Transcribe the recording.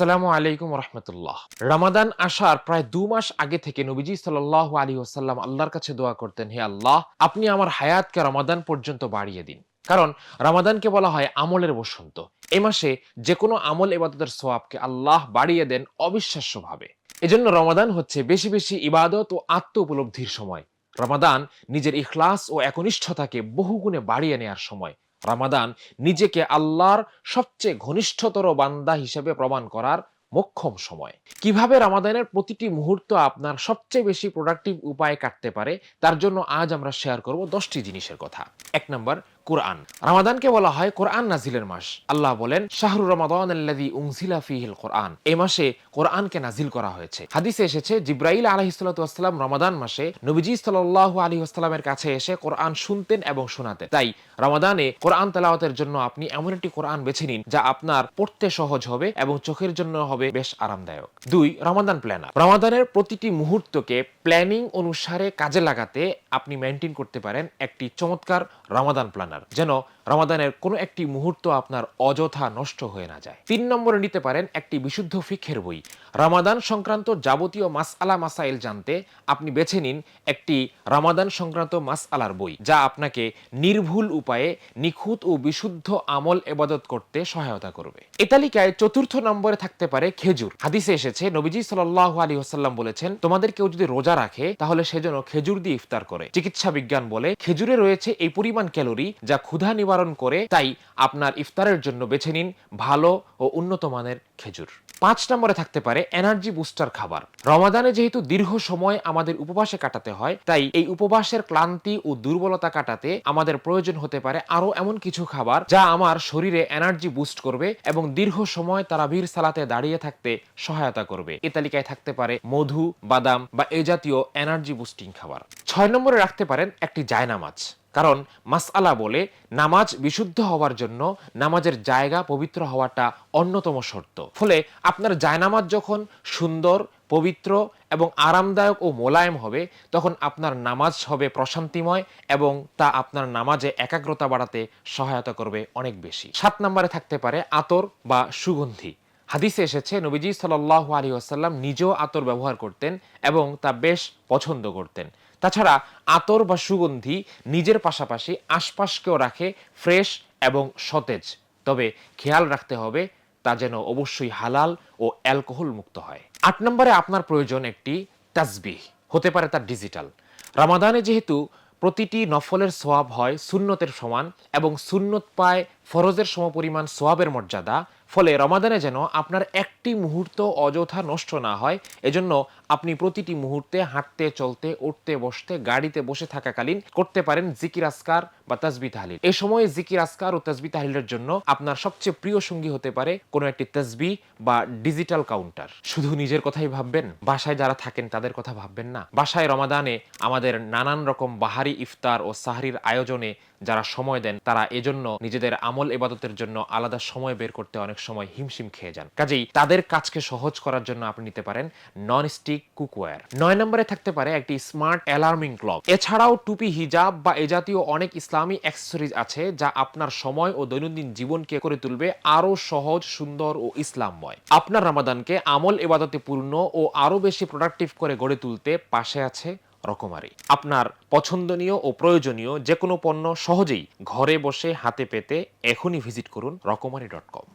আসসালামু আলাইকুম রহমতুল্লাহ। রামাদান আসার প্রায় দু মাস আগে থেকে নবীজি সাল্লাহ আলী ওসাল্লাম আল্লাহর কাছে দোয়া করতেন, হে আল্লাহ, আপনি আমার হায়াতকে রমাদান পর্যন্ত বাড়িয়ে দিন। কারণ রামাদানকে বলা হয় আমলের বসন্ত। এই মাসে যে কোনো আমল এবাদতের সোয়াবকে আল্লাহ বাড়িয়ে দেন অবিশ্বাস্যভাবে। এজন্য রমাদান হচ্ছে বেশি বেশি ইবাদত ও আত্ম উপলব্ধির সময়। রমাদান নিজের ইখলাস ও একনিষ্ঠতাকে বহুগুণে বাড়িয়ে নেয়ার সময়। রামাদান নিজেকে আল্লাহর সবচেয়ে ঘনিষ্ঠতর বান্দা হিসেবে প্রমাণ করার মোক্ষম সময়। কীভাবে রামাদানের প্রতিটি মুহূর্ত আপনার সবচেয়ে বেশি প্রোডাক্টিভ উপায়ে কাটতে পারে, তার জন্য আজ আমরা শেয়ার করব দশটি জিনিসের কথা। এক নম্বর, কোরআন। রামাদানকে বলা হয় কোরআন নাজিলের মাস। আল্লাহ বলেন, শাহরু রমাদান উনজিলা ফিহিল কোরআন। এই মাসে কোরআনকে নাজিল করা হয়েছে। হাদিসে এসেছে, জিব্রাইল আলাইহিসসালাম রমাদান মাসে নবীজি সাল্লাল্লাহু আলাইহি ওয়াসাল্লামের কাছে এসে কোরআন শুনতেন এবং শোনাতেন। তাই রমাদানে কোরআন তেলাওয়াতের জন্য আপনি এমন একটি কোরআন বেছে নিন যা আপনার পড়তে সহজ হবে এবং চোখের জন্য হবে বেশ আরামদায়ক। দুই, রমাদান প্ল্যানার রমাদানের প্রতিটি মুহূর্তকে প্ল্যানিং অনুসারে কাজে লাগাতে আপনি মেনটেন করতে পারেন একটি চমৎকার রমাদান প্ল্যানার যেন রমাদানের কোনো একটি মুহূর্ত আপনার অযথা নষ্ট হয়ে না যায়। তিন নম্বরে নিতে পারেন একটি বিশুদ্ধ ফিক্ষের বই। রামাদান সংক্রান্ত যাবতীয় মাসআলা মাসাইল জানতে আপনি বেছে নিন একটি রামাদান সংক্রান্ত মাসআলার বই, যা আপনাকে নির্ভুল উপায়ে নিখুঁত ও বিশুদ্ধ আমল এবাদত করতে সহায়তা করবে। এ তালিকায় চতুর্থ নম্বরে থাকতে পারে খেজুর। হাদিসে এসেছে, নবীজি সাল্লাল্লাহু আলী ওসাল্লাম বলেছেন, তোমাদের কেউ যদি রোজা রাখে, তাহলে সেজন্য খেজুর দিয়ে ইফতার করে। চিকিৎসা বিজ্ঞান বলে, খেজুরে রয়েছে এই পরিমাণ ক্যালোরি যা ক্ষুধা নিবারণ করে তাই আপনার ইফতারের জন্য বেছে নিন ভালো ও উন্নত মানের খেজুর। পাঁচ নম্বরে থাকতে পারে এনার্জি বুস্টার খাবার। রমাদানে যেহেতু দীর্ঘ সময় আমাদের উপবাসে কাটাতে হয়, তাই এই উপবাসের ক্লান্তি ও দুর্বলতা কাটাতে আমাদের প্রয়োজন হতে পারে আরও এমন কিছু খাবার যা আমার শরীরে এনার্জি বুস্ট করবে এবং দীর্ঘ সময় তারা তারাবির সালাতে দাঁড়িয়ে থাকতে সহায়তা করবে। এ তালিকায় থাকতে পারে মধু, বাদাম বা এ জাতীয় এনার্জি বুস্টিং খাবার। ছয় নম্বরে রাখতে পারেন একটি জায়নামাজ কারণ মাসআলা বলে নামাজ বিশুদ্ধ হওয়ার জন্য নামাজের জায়গা পবিত্র হওয়াটা অন্যতম শর্ত। ফলে আপনার জায়নামাজ যখন সুন্দর, পবিত্র এবং আরামদায়ক ও মোলায়েম হবে, তখন আপনার নামাজ হবে প্রশান্তিময় এবং তা আপনার নামাজে একাগ্রতা বাড়াতে সহায়তা করবে অনেক বেশি। সাত নম্বরে থাকতে পারে আতর বা সুগন্ধি। হাদিসে এসেছে, নবীজি সাল্লাহ আলী আসাল্লাম নিজেও আতর ব্যবহার করতেন এবং তা বেশ পছন্দ করতেন। তাছাড়া আতর বা সুগন্ধি নিজের পাশাপাশি আশপাশকেও রাখে ফ্রেশ এবং সতেজ। তবে খেয়াল রাখতে হবে, তা যেন অবশ্যই হালাল ও অ্যালকোহল মুক্ত হয়। আট নম্বরে আপনার প্রয়োজন একটি তাসবিহ, হতে পারে তার ডিজিটাল। রামাদানে যেহেতু প্রতিটি নফলের সোয়াব হয় সুন্নতের সমান এবং সুন্নত পায় ফরজের সমপরিমাণ সোয়াবের মর্যাদা ফলে রমাদানে যেন আপনার একটি মুহূর্ত অযথা নষ্ট না হয়। এজন্য আপনি প্রতিটি মুহূর্তে হাঁটতে, চলতে, উঠতে, বসতে, গাড়িতে বসে থাকাকালীন করতে পারেন জিকির আসকার বা তাজবি তাহলিল। এই সময়ে জিকির আসকার ও তাজবি তাহলিলের জন্য আপনার সবচেয়ে প্রিয় সঙ্গী হতে পারে কোনো একটি তাজবি বা ডিজিটাল কাউন্টার। শুধু নিজের কথাই ভাববেন? বাসায় যারা থাকেন তাদের কথা ভাববেন না? বাসায় রমাদানে আমাদের নানান রকম বাহারি ইফতার ও সাহারির আয়োজনে যারা সময় দেন, তারা এজন্য নিজেদের আমল এবাদতের জন্য আলাদা সময় বের করতে অনেক সময় হিমশিম খেয়ে যান। কাজেই তাদের কাজকে সহজ করার জন্য আপনি নিতে পারেন নন স্টিক কুকওয়্যার নয় নম্বরে থাকতে পারে একটি স্মার্ট অ্যালার্মিং ক্লক এছাড়াও টুপি, হিজাব বা এ জাতীয় অনেক ইসলামী অ্যাক্সেসরিজ আছে যা আপনার সময় ও দৈনন্দিন জীবনকে করে তুলবে আরও সহজ, সুন্দর ও ইসলামময়। আপনার রামাদানকে আমল এবাদতে পূর্ণ ও আরও বেশি প্রোডাক্টিভ করে গড়ে তুলতে পাশে আছে রকমারি। আপনার পছন্দনীয় ও প্রয়োজনীয় যে কোনো পণ্য সহজেই ঘরে বসে হাতে পেতে এখনই ভিজিট করুন রকমারি ডট কম।